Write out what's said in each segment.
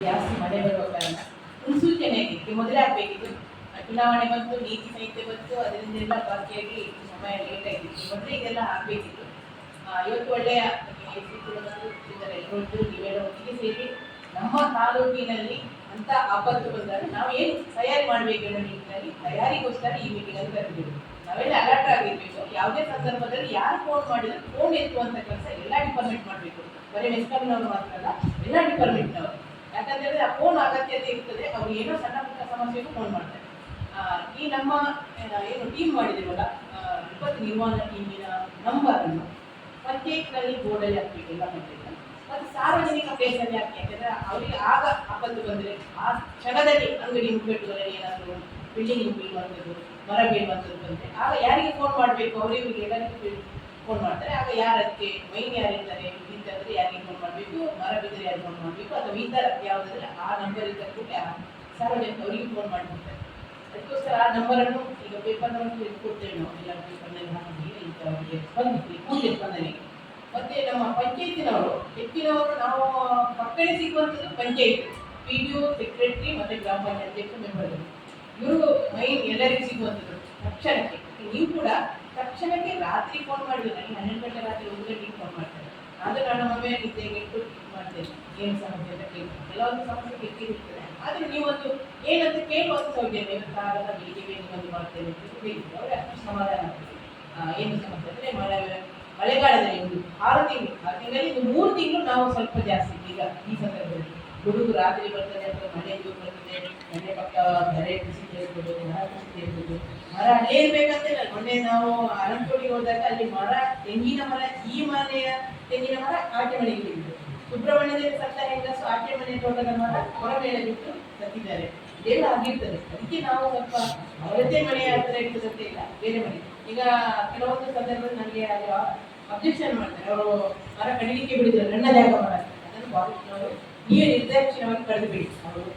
ಜಾಸ್ತಿ ಮಳೆ ಬರುವ ಕಾರಣ. ಮುನ್ಸೂಚನೆಯಾಗಿ ಇದಕ್ಕೆ ಮೊದಲೇ ಆಗಬೇಕಿತ್ತು. ಚುನಾವಣೆ ಬಂತು, ನೀತಿ ಸಂಹಿತೆ ಬಂತು, ಅದರಿಂದೆಲ್ಲ ಬಾಕಿಯಾಗಿ ಸಮಯ ಲೇಟ್ ಆಗಿತ್ತು ಮೊದಲೇ ಇದೆಲ್ಲ ಆಗಬೇಕಿತ್ತು. ಇವತ್ತು ಒಳ್ಳೆಯ ಎಲ್ಲರೊಂದು ನೀವೆಲ್ಲ ಒಟ್ಟಿಗೆ ಸೇರಿ ನಮ್ಮ ತಾಲೂಕಿನಲ್ಲಿ ಅಂತ ಆಪತ್ತು ಬಂದಾಗ ನಾವು ಏನು ತಯಾರಿ ಮಾಡಬೇಕು ನಿಟ್ಟಿನಲ್ಲಿ ತಯಾರಿಗೋಸ್ಕರ ಈ ಮೀಟಿಂಗ್ ಅನ್ನು ಕರೆದಿದ್ದೀವಿ ನಾವೆಲ್ಲ ಅಲರ್ಟ್ ಆಗಿರ್ಬೇಕು. ಯಾವುದೇ ಸಂದರ್ಭದಲ್ಲಿ ಯಾರು ಫೋನ್ ಮಾಡಿದ್ರು ಫೋನ್ ಎತ್ತುವಂಥ ಕೆಲಸ ಎಲ್ಲ ಡಿಪಾರ್ಟ್ಮೆಂಟ್ ಮಾಡಬೇಕು. ಬರೀ ಮೆಸ್ಕಾಮ್ನವರು ಮಾತ್ರ ಅಲ್ಲ, ಎಲ್ಲ ಡಿಪಾರ್ಟ್ಮೆಂಟ್ನವರು ಯಾಕಂತ ಹೇಳಿದ್ರೆ ಆ ಫೋನ್ ಅಗತ್ಯತೆ ಇರ್ತದೆ ಅವ್ರು ಏನೋ ಸಣ್ಣ ಪುಟ್ಟ ಸಮಸ್ಯೆಗೂ ಫೋನ್ ಮಾಡ್ತಾರೆ. ಈ ನಮ್ಮ ಏನು ಟೀಮ್ ಮಾಡಿದಿರಲ್ಲ ವಿಪತ್ತು ನಿರ್ವಹಣಾ ಟೀಮಿನ ನಂಬರನ್ನು ಪ್ರತ್ಯೇಕದಲ್ಲಿ ಬೋರ್ಡಲ್ಲಿ ಹಾಕ್ಬೇಕು ಎಲ್ಲ ಪಂಚಾಯತ್ ಮತ್ತು ಸಾರ್ವಜನಿಕ ಪ್ಲೇಸಲ್ಲಿ ಹಾಕಿ, ಯಾಕಂದ್ರೆ ಅವರಿಗೆ ಆಗ ಆಪತ್ತು ಬಂದರೆ ಆ ಕ್ಷಣದಲ್ಲಿ ಅಂಗಡಿ ಮುಗ್ಗಟ್ಟುಗಳಲ್ಲಿ ಏನಾದರೂ ಬಿಲ್ಡಿಂಗ್ ಬೀಳುವಂಥದ್ದು ಮರ ಬೀಳುವಂಥದ್ದು ಬಂದರೆ, ಆಗ ಯಾರಿಗೆ ಫೋನ್ ಮಾಡಬೇಕು? ಅವರಿವರಿಗೆ ಎಲ್ಲರಿಗೂ ಫೋನ್ ಮಾಡ್ತಾರೆ. ಆಗ ಯಾರಕ್ಕೆ ಮೈನ್ ಯಾರಿದ್ದಾರೆ? ಇಂಥದ್ರೆ ಯಾರಿಗೆ ಫೋನ್ ಮಾಡಬೇಕು? ಮರ ಬಿದ್ದರೆ ಯಾರಿಗೆ ಫೋನ್ ಮಾಡಬೇಕು? ಅಥವಾ ಈ ಥರ ಯಾವುದಾದ್ರೆ ಆ ನಂಬರ್ ಇದ್ದ ಕೂಡ ಸಾರ್ವಜನಿಕ ಅವರಿಗೆ ಫೋನ್ ಮಾಡಿಬಿಡ್ತಾರೆ. ಅದಕ್ಕೋಸ್ಕರ ಆ ನಂಬರನ್ನು ಈಗ ಪೇಪರ್ನವರು ಕೊಡ್ತೇವೆ ನಾವು. ಎಲ್ಲ ಪೇಪರ್ನಲ್ಲಿ ಹಾಕಿ ಅವರಿಗೆ ಸ್ಪಂದಿಸಿ ಕೂಡಲೇ ಸ್ಪಂದನೆಗೆ ಮತ್ತೆ ನಮ್ಮ ಪಂಚಾಯತಿನವರು, ಹೆಚ್ಚಿನವರು ನಾವು ಮಕ್ಕಳಿಗೆ ಸಿಗುವಂಥದ್ದು panchayat. P D O secretary ಮತ್ತು ಗ್ರಾಮ ಪಂಚಾಯತ್ ಮೆಂಬರ್ಗಳು ಇವರು ಮೈನ್ ಎಲ್ಲರಿಗೂ ಸಿಗುವಂಥದ್ದು. ತಕ್ಷಣಕ್ಕೆ. ನೀವು ಕೂಡ ತಕ್ಷಣಕ್ಕೆ ರಾತ್ರಿ ಫೋನ್ ಮಾಡಿದ್ರೆ ನನಗೆ ಹನ್ನೆರಡು ಗಂಟೆ ರಾತ್ರಿ ಒಂದು ಗಂಟೆಗೆ ಫೋನ್ ಮಾಡ್ತಾರೆ ಆದ ನಾನು ಒಮ್ಮೆ ನಿದ್ದೆಗೆ ಇಟ್ಟು ಮಾಡ್ತೇನೆ. ಏನು ಸಮಸ್ಯೆ ಅಂತ ಕೆಲವೊಂದು ಸಮಸ್ಯೆ ಕೆಟ್ಟಿರ್ತದೆ ಆದ್ರೆ ನೀವೊಂದು ಏನಂತ ಕೇಳುವಂತ ಸೌಜನ್ಯ ಆಗಲ್ಲ ಬೆಳಿಗ್ಗೆ ನೀವೊಂದು ಮಾಡ್ತೇನೆ ಅಂತ ಹೇಳಿದ್ರೆ ಅವ್ರಿಗೆ ಅಷ್ಟು ಸಮಾಧಾನ ಆಗ್ತದೆ ಏನು ಸಮಸ್ಯೆ ಅಂದರೆ ಮಳೆ, ಮಳೆಗಾಲದಲ್ಲಿ ಒಂದು ಆರು ತಿಂಗಳು, ಆರು ತಿಂಗಳಲ್ಲಿ ಒಂದು ಮೂರು ತಿಂಗಳು ನಾವು ಸ್ವಲ್ಪ ಜಾಸ್ತಿ. ಈಗ ಈ ಸಂದರ್ಭದಲ್ಲಿ ಹುಡುಗರು ರಾತ್ರಿ ಬರ್ತದೆ, ಅಥವಾ ಮಳೆ ಪಕ್ಕ ಧರೆ ಕುಸಿತ ಇರ್ಬೋದು ಮರ ಕೃಷಿ ಇರ್ಬೋದು ಮರ ಅಲ್ಲೇ ಇರ್ಬೇಕಂತಿಲ್ಲ ಮೊನ್ನೆ ನಾವು ಅರಂಕೋಳಿಗೆ ಹೋದಾಗ ಅಲ್ಲಿ ಮರ, ತೆಂಗಿನ ಮರ, ಈ ಮನೆಯ ತೆಂಗಿನ ಮರ ಆಟೆ ಮನೆಗೆ ಬಿಟ್ಟು ಸುಬ್ರಹ್ಮಣ್ಯದಲ್ಲಿ ಸತ್ತ ಹೆಂಗಸು ಆಟೆ ಮನೆ ತೋಟದ ಮರ ಹೊರ ಮೇಲೆ ಬಿಟ್ಟು ಸತ್ತಿದ್ದಾರೆ ಇದೆಲ್ಲ ಆಗಿರ್ತದೆ. ಅದಕ್ಕೆ ನಾವು ಸ್ವಲ್ಪ ಅವರದ್ದೇ ಮನೆ ಹತ್ರ ಇರ್ತದಂತೆ ಇಲ್ಲ. ಬೇರೆ ಮನೆ ಈಗ ಕೆಲವೊಂದು ಸಂದರ್ಭದಲ್ಲಿ ನನಗೆ ಅಲ್ಲಿ ಅಬ್ಜೆಕ್ಷನ್ ಮಾಡ್ತಾರೆ. ಅವರು ಮರ ಕಡಿಲಿಕ್ಕೆ ಬಿಡಿದ್ರು. ನನ್ನ ಜಾಗ ಮರ. ಅದನ್ನು ನೀವೇ ನಿರ್ದಾಕ್ಷಿಣ್ಯವನ್ನು ಕಳೆದು ಬಿಡಿ. ಅವರು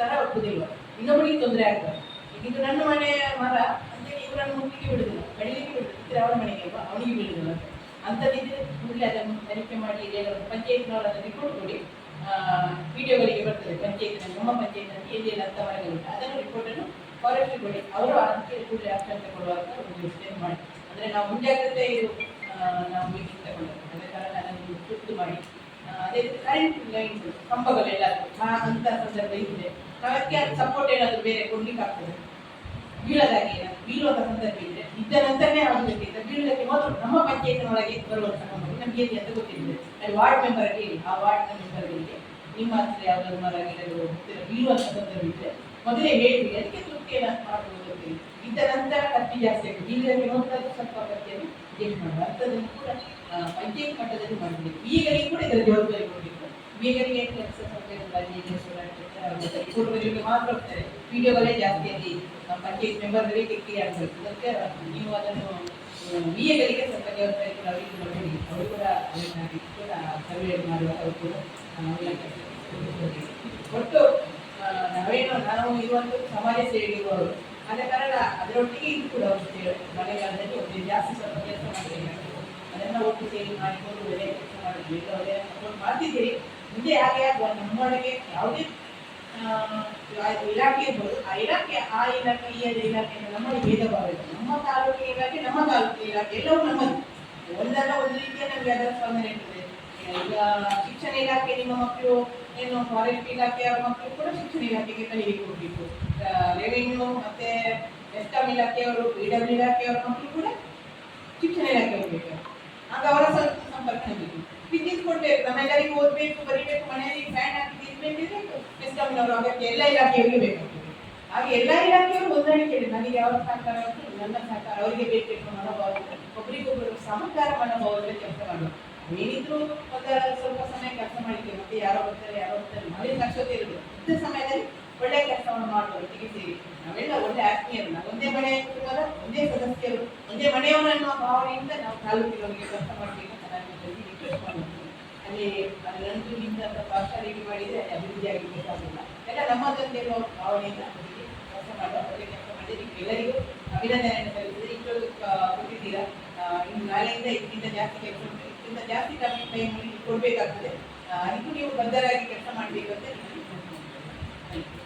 ಥರ ಒಪ್ಪುದಿಲ್ಲ ಇನ್ನೊಬ್ಬರಿಗೆ ತೊಂದರೆ ಆಗ್ತದೆ ಈಗ ಇದು ನನ್ನ ಮನೆ ಮರ ಅಂತೇಳಿ ಇವರನ್ನು ಮುಟ್ಟಿಗೆ ಬಿಡುದಿಲ್ಲ. ಕಡಿಲಿಕ್ಕೆ ಬಿಡುದಿಲ್ಲ ಅವರ ಮನೆಗೆ? ಅಲ್ವಾ ಅವನಿಗೆ ಬಿಡುದಿಲ್ಲ. ಅಂತ ಅಂಥದ್ದಿದ್ರೆ ಕೂಡಲೇ ಅದನ್ನು ತನಿಖೆ ಮಾಡಿ ಪಂಚಾಯತ್ನವರು ಪಂಚಾಯತ್ನವರ ರಿಪೋರ್ಟ್ ಕೊಡಿ. ವಿಡಿಯೋಗಳಿಗೆ ಬರ್ತದೆ, ಪಂಚಾಯತ್ನಲ್ಲಿ, ನಮ್ಮ ಪಂಚಾಯತ್ನಲ್ಲಿ ಎಲ್ಲೆಲ್ಲ ಅಂತ ಮರಗಳಿಲ್ಲ ಅದನ್ನು ರಿಪೋರ್ಟನ್ನು ಫಾರೆಸ್ಟ್ ಕೊಡಿ. ಅವರು ಅದಕ್ಕೆ ಕೂಡಲೇ ಆಕ್ಷನ್ ತಗೊಳ್ಳುವಂತ ಒಂದು ಯೋಚನೆ ಮಾಡಿ. ಅಂದರೆ ನಾವು ಮುಂಜಾಗ್ರತೆ ಇದು ನಾವು ಮೀಟಿಂಗ್ ತಗೊಳ್ಳೋದು ಅದೇ ಕಾರಣ ಅದನ್ನು ತುರ್ತು ಮಾಡಿ. ಕರೆಂಟ್ ಲೈನ್ ಕಂಬಗಳೆಲ್ಲ ಆ, ಅಂತ ಸಂದರ್ಭ ಇದೆ. ನಾವು ಅದಕ್ಕೆ ಸಪೋರ್ಟ್ ಏನಾದರೂ ಬೇರೆ ಕೊಡ್ಲಿಕ್ಕೆ ಆಗ್ತದೆ? ಬೀಳದಾಗೆ ಏನಾದ್ರು, ಬೀಳುವಂತ ಸಂದರ್ಭ ಇದ್ರೆ ಇದ್ದ ನಂತರನೇ ಆಗಬೇಕಿದ್ರೆ ಬೀಳುವುದಕ್ಕೆ ಮೊದಲು ನಮ್ಮ ಪಂಚಾಯತ್ನೊಳಗೆ ಬರುವಂತ ನಮಗೆ ನಮ್ಗೆ ಹೇಗೆ ಅಂತ ಗೊತ್ತಿದೆ ಅಲ್ಲಿ ವಾರ್ಡ್ ಮೆಂಬರ್ ಹೇಳಿ. ಆ ವಾರ್ಡ್ ಮೆಂಬರ್ಗಳಿಗೆ ನಿಮ್ಮ ಹತ್ರ ಯಾವ್ದಾದ್ರು ಮರ, ಗಿಡಗಳು ಬೀಳುವಂತ ಸಂದರ್ಭ ಇದ್ರೆ ಮೊದಲೇ ಹೇಳಿ ಅದಕ್ಕೆ ತೃಪ್ತಿಯನ್ನು ಅಂತೇಳಿ ಇದ್ದ ನಂತರ ನೋಡಿದಾಗ ಸ್ವಲ್ಪ ಅಡ್ಜಸ್ಟ್ ಮಾಡುವ. ಅಂಥದ್ದನ್ನು ಕೂಡ ಪಂಚಾಯತ್ ಮಟ್ಟದಲ್ಲಿ ಮಾಡಬೇಕು. ಈಗಲಿಗೆ ಕೂಡ ಇದರ ಜವಾಬ್ದಾರಿ ಕೊಡಬೇಕು. ಬೀಗರಿಗೆ ಕೆಲಸ ಪೂರ್ವಜರಿಗೆ ಮಾತ್ರ ಹೋಗ್ತಾರೆ. ವಿಡಿಯೋಗಳೇ ಜಾಸ್ತಿ ಅಲ್ಲಿ ನಮ್ಮ ಪಂಚಾಯತ್ ಮೆಂಬರ್ಗಳಿಗೆ ಕ್ರಿಯೆ ಆಗಬೇಕು ಅದಕ್ಕೆ ನೀವು ಅದನ್ನು ವಿಎಗಳಿಗೆ ಸ್ವಲ್ಪ ಜವಾಬ್ದಾರಿ ಅವರಿಗೆ ಅವರು ಕೂಡ ಕೂಡ ಸರ್ವೆ ಅವರು ಕೂಡ. ಒಟ್ಟು ನಾವೇನು, ನಾವು ಇರುವಂಥ ಸಮಾಜ ಸೇವೆ ಆದ ಕಾರಣ ಅದರೊಟ್ಟಿಗೆ ಇದು ಕೂಡ ಒಂದು ಮಳೆಗಾಲದಲ್ಲಿ ಒಂದು ಜಾಸ್ತಿ ಸ್ವಲ್ಪ ಕೆಲಸ ಅದನ್ನ ಒಟ್ಟು ಸೇರಿ ಮಾಡಿಕೊಂಡು ಕೆಲಸ ಹಾಗೆ ಆಗುವ ನಮ್ಮೊಳಗೆ ಯಾವುದೇ ಆ, ಇಲಾಖೆ ಆ ಇಲಾಖೆ ಈ ಇಲಾಖೆ ನಮ್ಮಲ್ಲಿ ಭೇದ ಭಾವ ನಮ್ಮ ತಾಲೂಕಿನ ಇಲಾಖೆ ನಮ್ಮ ತಾಲೂಕಿನ ಇಲಾಖೆ ಎಲ್ಲವೂ ನಮ್ಮದು. ಒಂದಲ್ಲ ಒಂದು ರೀತಿಯ ನಮಗೆ ಅದರ ಸ್ಪಂದನೆ ಇರ್ತದೆ. ಈಗ ಶಿಕ್ಷಣ ಇಲಾಖೆ ನಿಮ್ಮ ಮಕ್ಕಳು ಏನು ಫಾರೆಸ್ಟ್ ಇಲಾಖೆಯ ಮಕ್ಕಳು ಕೂಡ ಶಿಕ್ಷಣ ಇಲಾಖೆಗೆ ಕೈ ಹೋಗ್ಬೇಕು. ರೆವಿನ್ಯೂ ಮತ್ತೆ ಎಸ್ಕಾಂ ಇಲಾಖೆಯವರು ಪಿ ಡಬ್ಲ್ಯೂ ಇಲಾಖೆಯವರು ಮಕ್ಕಳು ಕೂಡ ಶಿಕ್ಷಣ ಇಲಾಖೆ ಹೋಗ್ಬೇಕು ಆಗ ಅವರ ಸ್ವಲ್ಪ ಸಂಪರ್ಕ ಬೇಕು ವಿದ್ಯುತ್ ಕೊಡಬೇಕು ನಮ್ಮೆಲ್ಲರಿಗೂ ಓದಬೇಕು, ಬರೀಬೇಕು, ಮನೆಯಲ್ಲಿ ಫ್ಯಾನ್ ಹಾಕಿ ಇರ್ಬೇಕಿದ್ರೆ ಎಸ್ಕಾಮಿನವರು ಅಗತ್ಯ ಎಲ್ಲ ಇಲಾಖೆಯವರಿಗೆ ಬೇಕಾಗ್ತದೆ. ಹಾಗೆ ಎಲ್ಲ ಇಲಾಖೆಯವರು ಹೊಂದಾಣಿಕೆ ಇದೆ. ನನಗೆ ಯಾವ ಸಹಕಾರ ನನ್ನ ಸಹಕಾರ ಅವರಿಗೆ ಬೇಕು ಮನೋಭಾವ ಒಬ್ಬರಿಗೊಬ್ಬರು ಸಹಕಾರ ಮನೋಭಾವದಲ್ಲಿ ಕೆಲಸ ಮಾಡುವ. ಏನಿದ್ರು ಒಂದು ಸ್ವಲ್ಪ ಸಮಯ ಕೆಲಸ ಮಾಡಿದ್ದೆ ಮತ್ತೆ ಯಾರೋ ಬರ್ತಾರೆ ಯಾರೋ ಬರ್ತಾರೆ. ಮನೇಲಿ ಲಕ್ಷ್ಯತೆ ಇರುತ್ತೆ ಸಮಯದಲ್ಲಿ ಒಳ್ಳೆ ಕೆಲಸವನ್ನು ಮಾಡುವ ಸೇರಿ ನಾವೆಲ್ಲ ಒಳ್ಳೆ ಆತ್ಮೀಯರು. ನಾವು ಒಂದೇ ಮನೆ ಒಂದೇ ಸದಸ್ಯರು, ಒಂದೇ ಮನೆಯವರು ಅನ್ನೋ ಭಾವನೆಯಿಂದ ನಾವು ತಾಲೂಕಿನವರಿಗೆ ಕೆಲಸ ಮಾಡಬೇಕು ಅಂತ ನಾನು ಇದರಲ್ಲಿ ರಿಕ್ವೆಸ್ಟ್ ಮಾಡ್ತೀವಿ ಅಲ್ಲಿ ಅಲ್ಲಂತೂ ನಿಮ್ದ ಮಾಡಿದರೆ ಅಭಿವೃದ್ಧಿ ಆಗಬೇಕಾಗಿಲ್ಲ ಎಲ್ಲ ನಮ್ಮದೊಂದೇ ಭಾವನೆಯಿಂದ ಅವರಿಗೆ ಕೆಲಸ ಮಾಡುವ ಒಳ್ಳೆ ಕೆಲಸ ಮಾಡಿ ನಿಮಗೆಲ್ಲರಿಗೂ ಅಭಿನಂದನೆಯನ್ನು ಸಲ್ಲಿಸಿದರೆ ಇಷ್ಟೊಂದು ಕೊಟ್ಟಿದ್ದೀರಾ? ಇನ್ನು ನಾಳೆಯಿಂದ ಇದಕ್ಕಿಂತ ಜಾಸ್ತಿ ಕೆಲಸ ಇದಕ್ಕಿಂತ ಜಾಸ್ತಿ ಕಮ್ಮಿ ಟೈಮ್ ಕೊಡಬೇಕಾಗ್ತದೆ. ಅದಕ್ಕೂ ನೀವು ಬದ್ಧರಾಗಿ ಕೆಲಸ ಮಾಡಬೇಕು ಅಂತ ನಾನು Thank you.